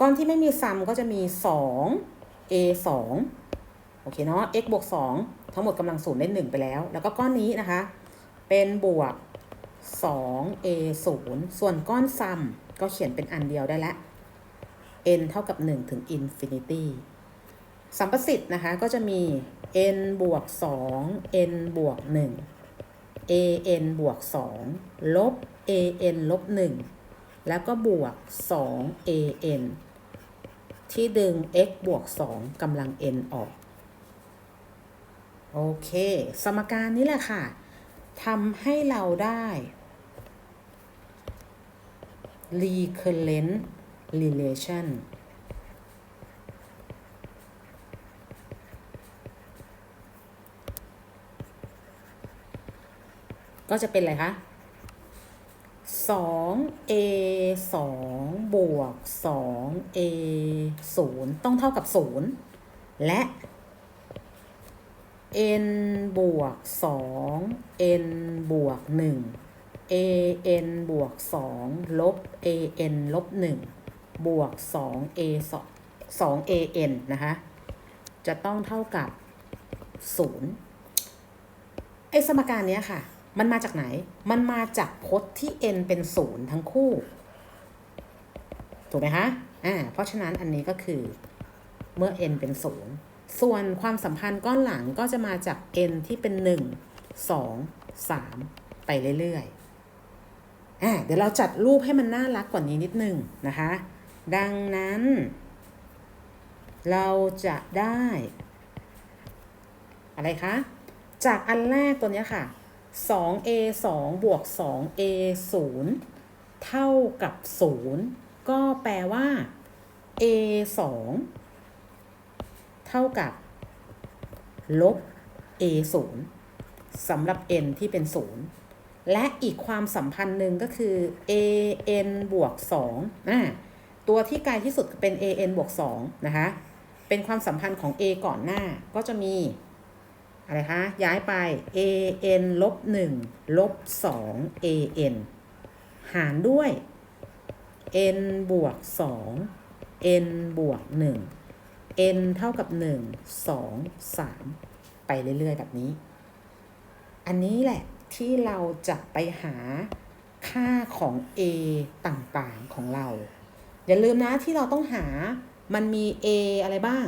ก้อนที่ไม่มีซัมก็จะมี 2 a 2โอเคเนาะ x บวก 2 ทั้งหมดกำลังศูนย์ได้1ไปแล้ว แล้วก็ก้อนนี้นะคะ เป็นบวก 2 a 0ส่วนก้อนซัมก็เขียนเป็นอันเดียวได้ล้ว n เท่ากับ 1 ถึง infinity สัมประสิทธิ์นะคะ ก็จะมี n บวก 2 n บวก 1 a n บวก 2 ลบ a n ลบ 1 แล้วก็บวก 2 a n ที่ดึง x บวก 2กำลัง n ออก โอเค สมการนี้แหละค่ะทำให้เราได้ recurrent relation ก็จะเป็นอะไรคะ 2a 2บวก 2a 0 ต้องเท่ากับ 0 และ n บวก 2 n บวก 1 a n บวก 2 ลบ a n ลบ 1 บวก 2a2an นะคะ จะต้องเท่ากับ 0 ไอสมการนี้ค่ะ มันมาจากไหน มันมาจากพจน์ที่ n เป็น0ทั้งคู่ ถูกไหมคะ อ่า เพราะฉะนั้นอันนี้ก็คือเมื่อ n เป็น0ส่วนความสัมพันธ์ก้อนหลังก็จะมาจาก n ที่เป็น 1 2 3 ไปเรื่อยๆอ่าเดี๋ยวเราจัดรูปให้มันน่ารักกว่านี้นิดนึงนะคะ ดังนั้น เราจะได้ อะไรคะ จากอันแรกตัวนี้ค่ะ 2a 2บวก 2a 0เท่ากับ 0 ก็แปลว่า a 2เท่ากับ ลบ a 0สำหรับ n ที่เป็น 0 และอีกความสัมพันธ์หนึ่งก็คือ a n บวก2อ่าตัวที่ไกลที่สุดเป็น a n บวก2นะคะ เป็นความสัมพันธ์ของ a ก่อนหน้าก็จะมี อะไรคะ ย้ายไป a n ลบ1ลบ2 a n หารด้วย n บวก 2 n บวก 1 n เท่ากับ 1 2 3 ไปเรื่อย ๆ แบบนี้ อันนี้แหละที่เราจะไปหาค่าของ a ต่าง ๆ ของเรา อย่าลืมนะที่เราต้องหามันมี a อะไรบ้าง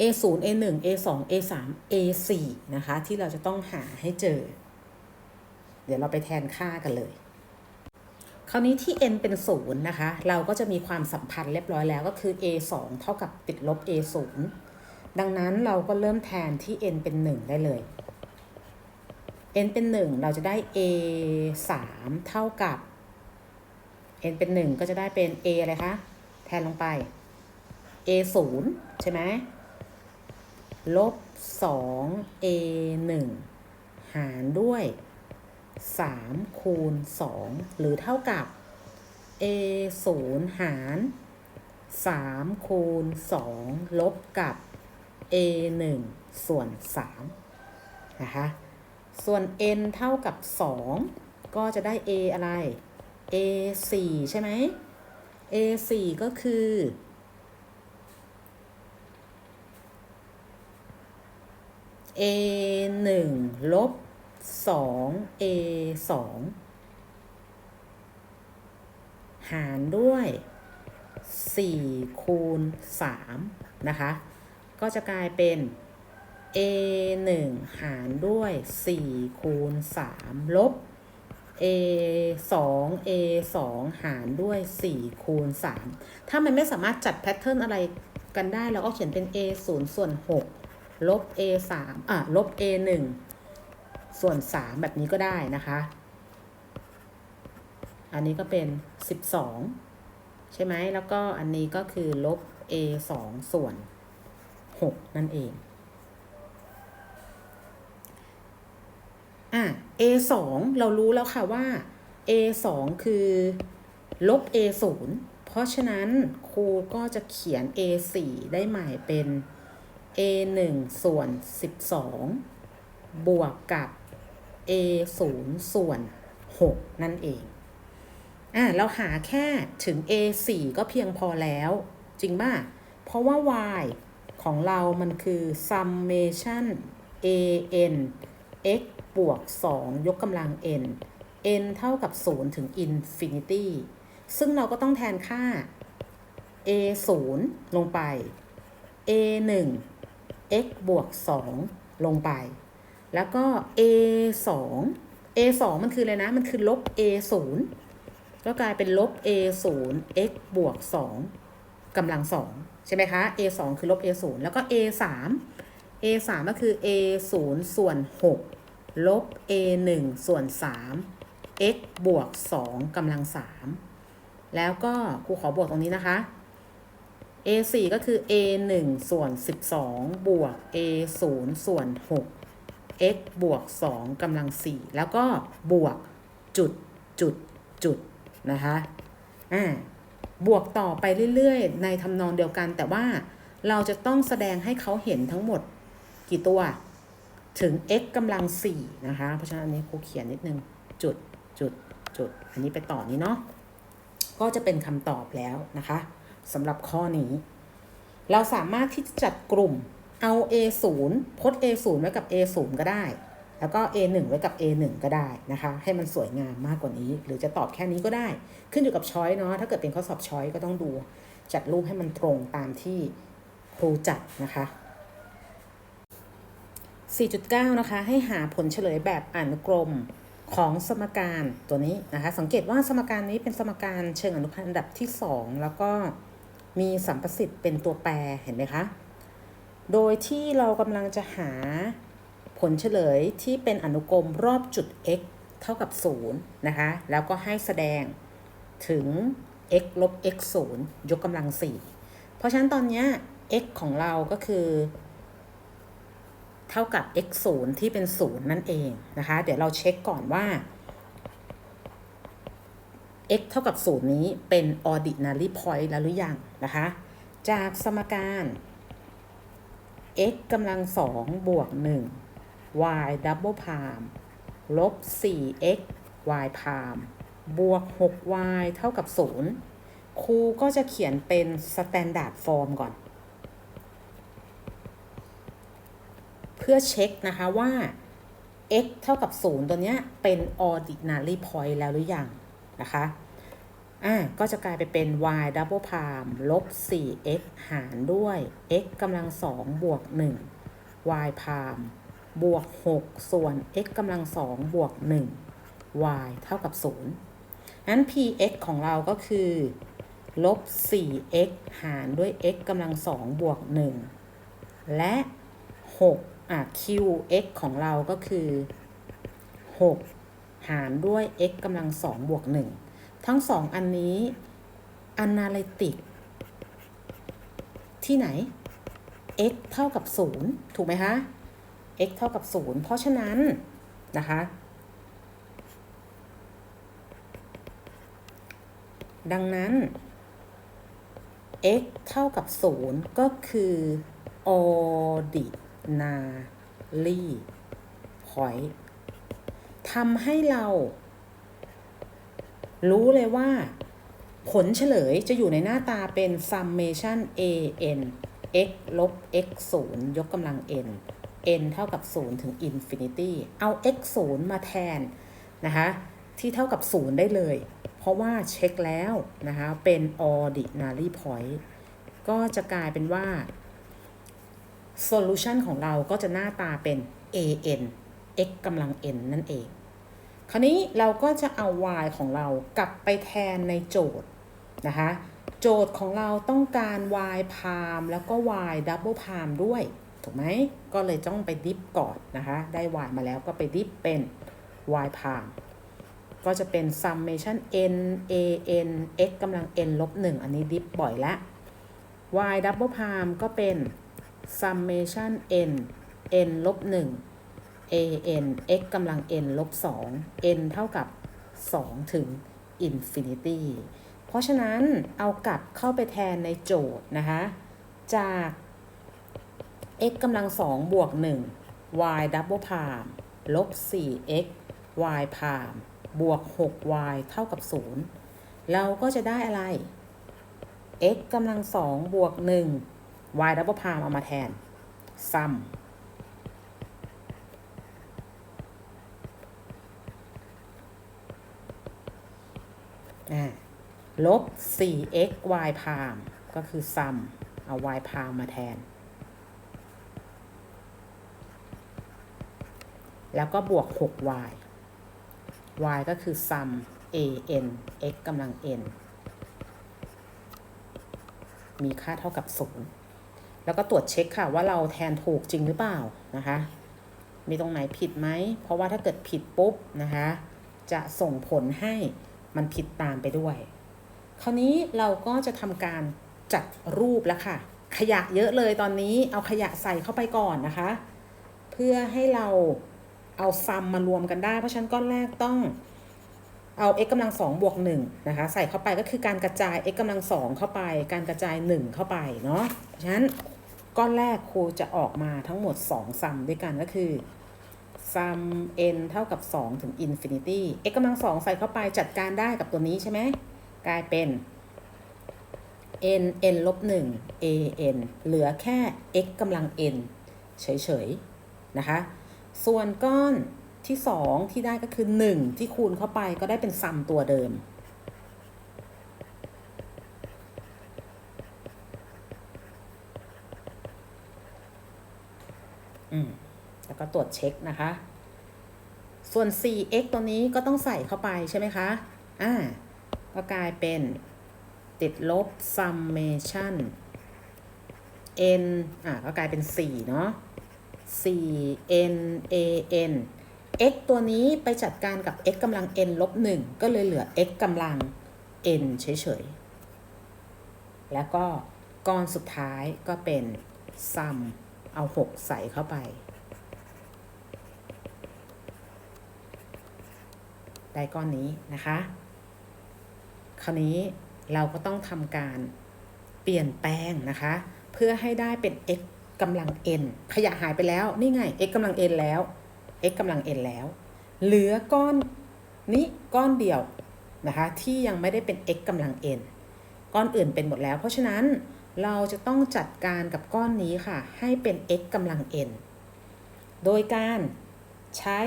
a 0 a 1 a 2 a 3 a 4 นะคะ ที่เราจะต้องหาให้เจอ เดี๋ยวเราไปแทนค่ากันเลย คราวนี้ที่ n เป็น0นะคะ เราก็จะมีความสัมพันธ์เรียบร้อยแล้วก็คือ a 2 เท่ากับติดลบ a 0 ดังนั้นเราก็เริ่มแทนที่ n เป็น 1 ได้เลย n เป็น 1 เราจะได้ a 3 เท่ากับ n เป็น 1 ก็จะได้เป็น a อะไรคะ แทนลงไป a 0 ใช่ไหม ลบ2 a 1หารด้วย3คูณ2หรือเท่ากับ a 0หาร3คูณ2ลบกับ a 1ส่วน3นะคะส่วน n เท่ากับ2ก็จะได้ a อะไร a 4ใช่ไหม a 4ก็คือ a 1ลบ2 a 2หารด้วย 4 คูณ 3 นะคะ ก็จะกลายเป็น a 1หารด้วย 4 คูณ 3 ลบ a 2 a 2หารด้วย 4 คูณ 3 ถ้ามันไม่สามารถจัดแพทเทิร์นอะไรกันได้ เราก็เขียนเป็น a 0ส่วน6 ลบ a 3อะลบ a 1ส่วน 3 แบบนี้ก็ได้นะคะ อันนี้ก็เป็น 12 ใช่ไหมแล้วก็อันนี้ก็คือลบ a 2ส่วน 6 นั่นเองอะ a 2เรารู้แล้วค่ะว่า a 2คือลบ a 0เพราะฉะนั้นครูก็จะเขียน a 4ได้ใหม่เป็น a 1ส่วน 12 บวกกับ a 0ส่วน 6 นั่นเอง อะเราหาแค่ถึง a 4ก็เพียงพอแล้ว จริงป่ะ เพราะว่า y ของเรามันคือ summation a n x บวก 2 ยกกำลัง n n เท่ากับ 0 ถึง infinity ซึ่งเราก็ต้องแทนค่า a 0ลงไป a 1 x บวก 2 ลงไป แล้วก็ a 2 a 2มันคืออะไรนะ มันคือลบ a 0ก็กลายเป็นลบ a 0 x บวก 2กำลัง 2 ใช่ไหมคะ a 2คือลบ a 0แล้วก็ a 3 a 3ก็คือ a 0ส่วน 6 ลบ a 1ส่วน 3 x บวก 2กำลัง 3 แล้วก็ครูขอบวกตรงนี้นะคะ a 4ก็คือ a 1ส่วน 12 บวก a 0ส่วน 6 x บวก 2กำลัง 4 แล้วก็บวกจุดจุดจุดนะคะอ่าบวกต่อไปเรื่อยๆ ในทำนองเดียวกันแต่ว่าเราจะต้องแสดงให้เขาเห็นทั้งหมดกี่ตัว ถึง x กำลัง 4 นะคะ เพราะฉะนั้นอันนี้ครูเขียนนิดนึง จุดจุดจุด อันนี้ไปต่อนี้เนาะก็จะเป็นคำตอบแล้วนะคะ สำหรับข้อนี้ เราสามารถที่จะจัดกลุ่มเอา A 0 พด A 0 ไว้กับ A 0 ก็ได้ แล้วก็ A 1 ไว้กับ A 1 ก็ได้นะคะ ให้มันสวยงามมากกว่านี้ หรือจะตอบแค่นี้ก็ได้ ขึ้นอยู่กับช้อยเนาะ ถ้าเกิดเป็นข้อสอบช้อยก็ต้องดู จัดรูปให้มันตรงตามที่ครูจัดนะคะ 4.9 นะคะ ให้หาผลเฉลยแบบอนุกรมของสมการตัวนี้นะคะ สังเกตว่าสมการนี้เป็นสมการเชิงอนุพันธ์อันดับที่ 2 แล้วก็ มีสัมประสิทธิ์เป็นตัวแปรเห็นไหมคะ โดยที่เรากำลังจะหาผลเฉลยที่เป็นอนุกรมรอบจุด x เท่ากับ 0 นะคะ แล้วก็ให้แสดงถึง x ลบ x 0 ยกกำลัง 4 เพราะฉะนั้นตอนนี้ x ของเราก็คือ เท่ากับ x 0ที่เป็น 0 นั่นเองนะคะ เดี๋ยวเราเช็คก่อนว่า x เท่ากับ0นี้เป็น ordinary point แล้วหรือยังนะคะ จากสมการ x กำลัง2บวก1 y double prime ลบ 4x y prime บวก 6y เท่ากับ 0 ครูก็จะเขียนเป็น standard form ก่อน เพื่อเช็คนะคะว่า x เท่ากับ 0 ตัวเนี้ยเป็น ordinary point แล้วหรือยัง นะคะอ่าก็จะกลายไปเป็น y double prime ลบ 4x หารด้วย x กำลัง2บวก 1 y prime บวก 6 ส่วน x กำลัง2บวก 1 y เท่ากับ 0 นั้น px ของเราก็คือลบ 4x หารด้วย x กำลัง2บวก 1 และ 6 อะ qx ของเราก็คือ 6 หารด้วย x กำลัง2บวก1ทั้งสองอันนี้ analytic ที่ไหน x เท่ากับ 0 ถูกไหมคะ x เท่ากับ 0 เพราะฉะนั้นนะคะ ดังนั้น x เท่ากับ 0 ก็คือ ordinary point ทำให้เรา รู้เลยว่า ผลเฉลยจะอยู่ในหน้าตาเป็น summation a n x ลบ x 0ยกกำลัง n n เท่ากับ 0 ถึง infinity เอา x 0มาแทนนะคะที่เท่ากับ 0 ได้เลย เพราะว่าเช็คแล้วนะคะเป็น ordinary point ก็จะกลายเป็นว่า solution ของเราก็จะหน้าตาเป็น a n x กำลัง n นั่นเอง คราวนี้เราก็จะเอา y ของเรากลับไปแทนในโจทย์นะคะ โจทย์ของเราต้องการ y prime แล้วก็ y double prime ด้วย ถูกไหม ก็เลยต้องไปดิฟก่อนนะคะ ได้ y มาแล้วก็ไปดิฟเป็น y prime ก็จะเป็น summation n a n x กำลัง n ลบ1อันนี้ดิฟบ่อยแล้ว y double prime ก็เป็น summation n n ลบ1 a n x กำลัง n ลบ2 n เท่ากับ 2 ถึง infinity เพราะฉะนั้นเอากลับเข้าไปแทนในโจทย์นะคะ จาก x กำลัง 2 บวก 1 y double prime ลบ 4x y prime บวก 6y เท่ากับ 0 เราก็จะได้อะไร x กำลังสองบวกหนึ่ง y double prime เอามาแทน sum า ลบ 4x y prime ก็คือ sum เอา y prime มาแทน แล้วก็บวก 6y y ก็คือ sum a n x กำลัง n มีค่าเท่ากับ 0 แล้วก็ตรวจเช็คค่ะว่าเราแทนถูกจริงหรือเปล่านะคะ มีตรงไหนผิดไหม เพราะว่าถ้าเกิดผิดปุ๊บนะคะ จะส่งผลให้มันผิดตามไปด้วย คราวนี้เราก็จะทำการจัดรูปแล้วค่ะ ขยะเยอะเลยตอนนี้เอาขยะใส่เข้าไปก่อนนะคะ เพื่อให้เราเอาซัมมารวมกันได้ เพราะฉะนั้นก้อนแรกต้องเอา x กำลังสองบวกหนึ่งนะคะใส่เข้าไปก็คือการกระจาย x กำลังสองเข้าไป การกระจาย 1 เข้าไปเนาะเพราะฉะนั้นก้อนแรกครูจะออกมาทั้งหมด2ซัมด้วยกันก็คือซัม n เท่ากับ 2 ถึง infinity x กำลังสองใส่เข้าไปจัดการได้กับตัวนี้ใช่ไหม กลายเป็น n n ลบ1 a n เหลือแค่ x กำลัง n เฉยๆ นะคะ ส่วนก้อนที่ 2 ที่ได้ก็คือ 1 ที่คูณเข้าไปก็ได้เป็นซัมตัวเดิม อืม แล้วก็ตรวจเช็คนะคะ ส่วน 4x ตัวนี้ก็ต้องใส่เข้าไปใช่ไหมคะ อ่า ก็กลายเป็นติดลบ summation n อ่าก็กลายเป็น 4 เนาะ4 n a n x ตัวนี้ไปจัดการกับ x กำลัง n ลบ 1 ก็เลยเหลือ x กำลัง n เฉยๆ แล้วก็ก้อนสุดท้ายก็เป็น sum เอา 6 ใส่เข้าไป ได้ก้อนนี้นะคะ คราวนี้เราก็ต้องทำการเปลี่ยนแปลงนะคะ เพื่อให้ได้เป็น x กำลัง n ขยะหายไปแล้วนี่ไง x กำลัง n แล้ว x กำลัง n แล้ว เหลือก้อนนี้ก้อนเดียวนะคะที่ยังไม่ได้เป็น x กำลัง n ก้อนอื่นเป็นหมดแล้ว เพราะฉะนั้นเราจะต้องจัดการกับก้อนนี้ค่ะ ให้เป็น x กำลัง n โดยการใช้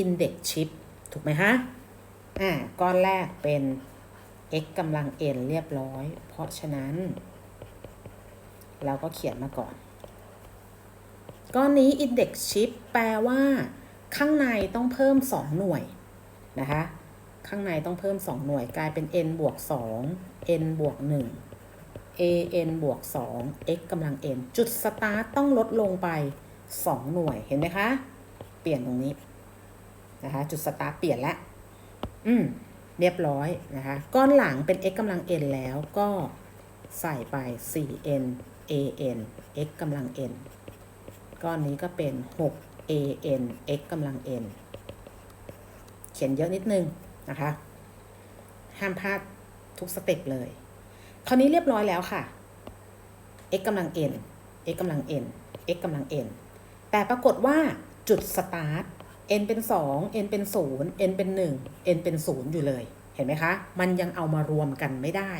index shift ถูกไหมฮะ อ่า ก้อนแรกเป็น x กำลัง n เรียบร้อย เพราะฉะนั้น เราก็เขียนมาก่อน ก้อนนี้ index shift แปลว่า ข้างในต้องเพิ่ม 2 หน่วย นะคะ ข้างในต้องเพิ่ม 2 หน่วยกลายเป็น n บวก 2 n บวก 1 a n บวก 2 x กำลัง n จุดสตาร์ตต้องลดลงไป 2 หน่วย เห็นไหมคะ เปลี่ยนตรงนี้ นะคะ จุดสตาร์ทเปลี่ยนแล้ว อืม เรียบร้อยนะคะก้อนหลังเป็น x กำลัง n แล้วก็ใส่ไป 4n an x กำลัง n ก้อนนี้ก็เป็น 6 an x กำลัง n เขียนเยอะนิดนึงนะคะ ห้ามพลาดทุกสเต็ปเลย คราวนี้เรียบร้อยแล้วค่ะ x กำลัง n x กำลัง n x กำลัง n แต่ปรากฏว่าจุดสตาร์ท n เป็น 2 n เป็น 0 n เป็น 1 n เป็น 0 อยู่เลย เห็นไหมคะ มันยังเอามารวมกันไม่ได้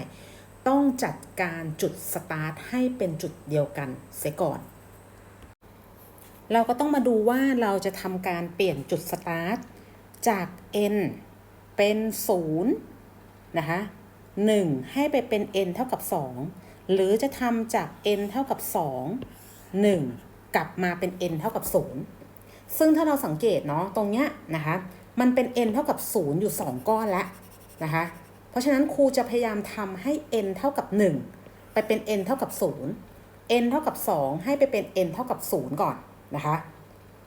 ต้องจัดการจุดสตาร์ทให้เป็นจุดเดียวกันเสียก่อน เราก็ต้องมาดูว่าเราจะทำการเปลี่ยนจุดสตาร์ทจาก n เป็น 0 นะคะ 1 ให้ไปเป็น n เท่ากับ 2 หรือจะทำจาก n เท่ากับ 2 1 กลับมาเป็น n เท่ากับ 0 ซึ่งถ้าเราสังเกตเนาะตรงเนี้ยนะคะมันเป็น n เท่ากับ 0 อยู่ 2 ก้อนแล้วนะคะเพราะฉะนั้นครูจะพยายามทำให้ n เท่ากับ 1 ไปเป็น n เท่ากับ 0 n เท่ากับ 2 ให้ไปเป็น n เท่ากับ 0 ก่อนนะคะ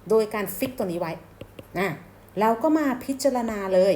โดยการฟิกตัวนี้ไว้นะเราก็มาพิจารณาเลย